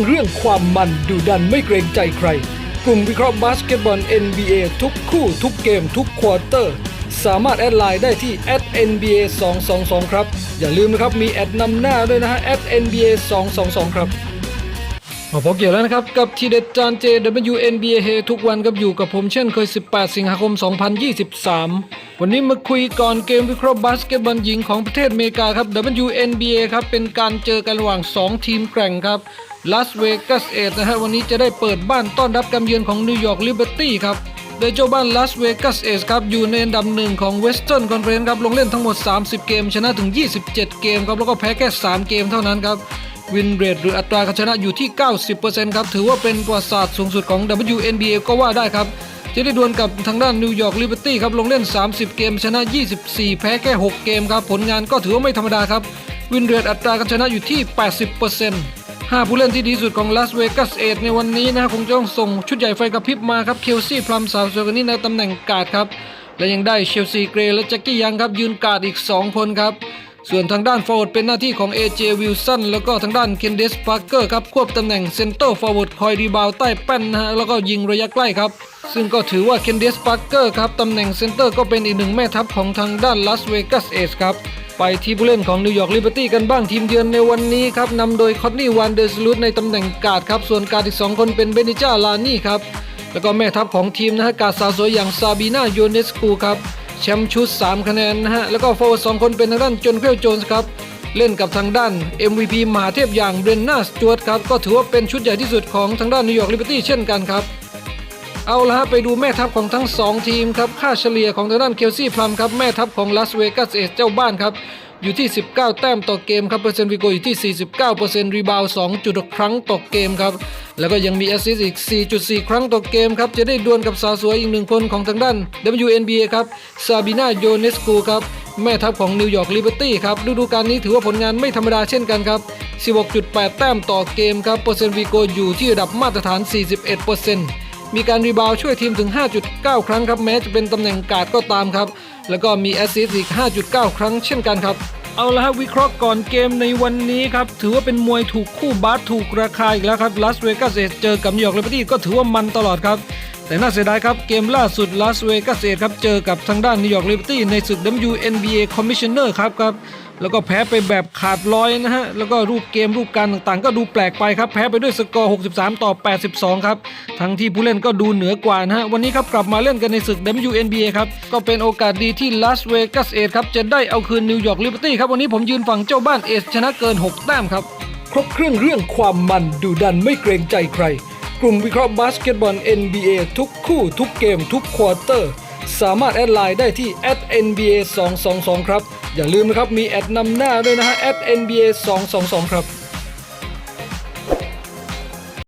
งเรื่องความมันดุดันไม่เกรงใจใคร กลุ่มวิเคราะห์บาสเกตบอล NBA ทุกคู่ทุกเกมทุกควอเตอร์ สามารถแอดไลน์ได้ที่ @nba 222ครับ อย่าลืมนะครับมีแอดนำหน้าด้วยนะฮะ @nba 222ครับมาพบเกี่ยวแล้วนะครับ กับทีเด็ดจาน JWNBA เฮทุกวันกับอยู่กับผมเช่นเคย 18 สิงหาคม 2023 วันนี้มาคุยก่อนเกมวิเคราะห์บาสเกตบอลหญิงของประเทศอเมริกาครับ WNBA ครับ เป็นการเจอกันระหว่าง 2 ทีมแกร่งครับ ลาสเวกัสเอทนะฮะวันนี้จะได้เปิดบ้านต้อนรับการเยือนของนิวยอร์กลิเบอร์ตี้ครับโดยเจ้าบ้านลาสเวกัสเอสครับอยู่ในอันดับหนึ่งของเวสเทิร์นคอนเฟรนซ์ครับลงเล่นทั้งหมด 30 เกม ชนะถึง 27 เกมครับแล้วก็แพ้แค่ 3 เกมเท่านั้นครับวินเรทหรืออัตราการชนะอยู่ที่ 90%ครับถือว่าเป็นประวัติศาสตร์สูงสุดของ WNBA ก็ว่าได้ครับจะได้ดวลกับทางด้านนิวยอร์กลิเบอร์ตี้ครับลงเล่น 30 เกม ชนะ 24 แพ้แค่ 6 เกมครับผลงานก็ถือว่าไม่ธรรมดาครับวินเรทอัตราการชนะอยู่ที่ 80% ห้าผู้เล่นที่ดีสุดของลาสเวกัสเอในวันนี้นะคงจะต้องส่งชุดใหญ่ไฟกระพริบมาครับ เคลซี่พลัมสาวสวยคนนี้ในตำแหน่งการ์ดครับ และยังได้เชลซีเกรย์และแจ็คกี้ยังครับยืนการ์ดอีก 2 คนครับ ส่วนทางด้านฟอร์เวิร์ดเป็นหน้าที่ของ AJ Wilson แล้วก็ทางด้านเคนเดสพาร์เกอร์ครับควบตำแหน่งเซนเตอร์ฟอร์เวิร์ดคอยรีบาวใต้แป้นนะฮะแล้วก็ยิงระยะใกล้ครับซึ่งก็ถือว่าเคนเดสพาร์เกอร์ครับตำแหน่งเซนเตอร์ก็เป็นอีกหนึ่งแม่ทัพของทางด้านลาสเวกัสเอสครับ ไปที่ผู้เล่นของนิวยอร์กลิเบอร์ตี้กันบ้างทีมเยือนในวันนี้ครับนำโดยคอนนี่วันเดอร์สลูดในตำแหน่งกาดครับ ส่วนการ์ดอีก 2 คนเป็นเบนิจ้าลานี่ครับ แล้วก็แม่ทัพของทีมนะฮะกาดสาวสวยอย่างซาบีนาโยเนสกูครับแชมป์ชุด 3 คะแนนนะฮะ แล้วก็ฟอร์ว์ดสองคนเป็นทางด้านจนเคลโจนส์ครับ เล่นกับทางด้าน MVP มหาเทพอย่างเบรนนาสจวตครับ ก็ถือว่าเป็นชุดใหญ่ที่สุดของทางด้านนิวยอร์กลิเบอร์ตี้เช่นกันครับ เอาละฮะไปดูแม่ทัพของทั้ง 2 ทีมครับค่าเฉลี่ยของทางด้านเคลซี่พลัมครับแม่ทัพของลาสเวกัสเอสเจ้าบ้านครับอยู่ที่ 19 แต้มต่อเกมครับเปอร์เซ็นต์วิโกอยู่ที่ 49%รีบาว2.6 ครั้งต่อเกมครับ แล้วก็ยังมีแอสซิสต์อีก 4.4 ครั้งต่อเกมครับ จะได้ดวลกับสาวสวยอีกหนึ่งคนของทางด้าน WNBA ครับซาบินาโยเนสกูครับ แม่ทัพของนิวยอร์กลิเบอร์ตี้ครับ ฤดูกาลนี้ถือว่าผลงานไม่ธรรมดาเช่นกันครับ 16.8 แต้มต่อเกมครับเปอร์เซ็นต์วิโกอยู่ที่ระดับมาตรฐาน 41% มีการรีบาวด์ช่วยทีมถึง 5.9 ครั้งครับแม้จะเป็นตำแหน่งการ์ดก็ตามครับ แล้วก็มีแอสซิสต์อีก 5.9 ครั้งเช่นกันครับเอาละฮะวิเคราะห์ก่อนเกมในวันนี้ครับ ถือว่าเป็นมวยถูกคู่บาสถูกราคาอีกแล้วครับลาสเวกัสเอเจอกับนิวยอร์กลิเบอร์ตี้ก็ถือว่ามันตลอดครับ แต่น่าเสียดายครับ เกมล่าสุดลาสเวกัสเอครับ เจอกับทางด้านนิวยอร์กลิเบอร์ตี้ในศึก WNBA Commissioner ครับครับ แล้วก็แพ้ไปแบบขาดลอยนะฮะ แล้วก็รูปเกมรูปการต่างๆ ก็ดูแปลกไปครับ แพ้ไปด้วยสกอร์ 63 ต่อ 82 ครับ ทั้งที่ผู้เล่นก็ดูเหนือกว่านะฮะ วันนี้ครับกลับมาเล่นกันในศึก WNBA ครับ ก็เป็นโอกาสดีที่ลาสเวกัสเอครับ จะได้เอาคืนนิวยอร์กลิเบอร์ตี้ครับ วันนี้ผมยืนฝั่งเจ้าบ้านเอสชนะเกิน 6 แต้มครับ ครบเครื่องเรื่องความมันดุดันไม่เกรงใจใคร กลุ่มวิเคราะห์บาสเกตบอล NBA ทุกคู่ทุกเกมทุกควอเตอร์ สามารถแอดไลน์ได้ที่ @nba 222ครับ อย่าลืมนะครับมีแอดนำหน้าด้วยนะฮะแอด @nba 222 ครับ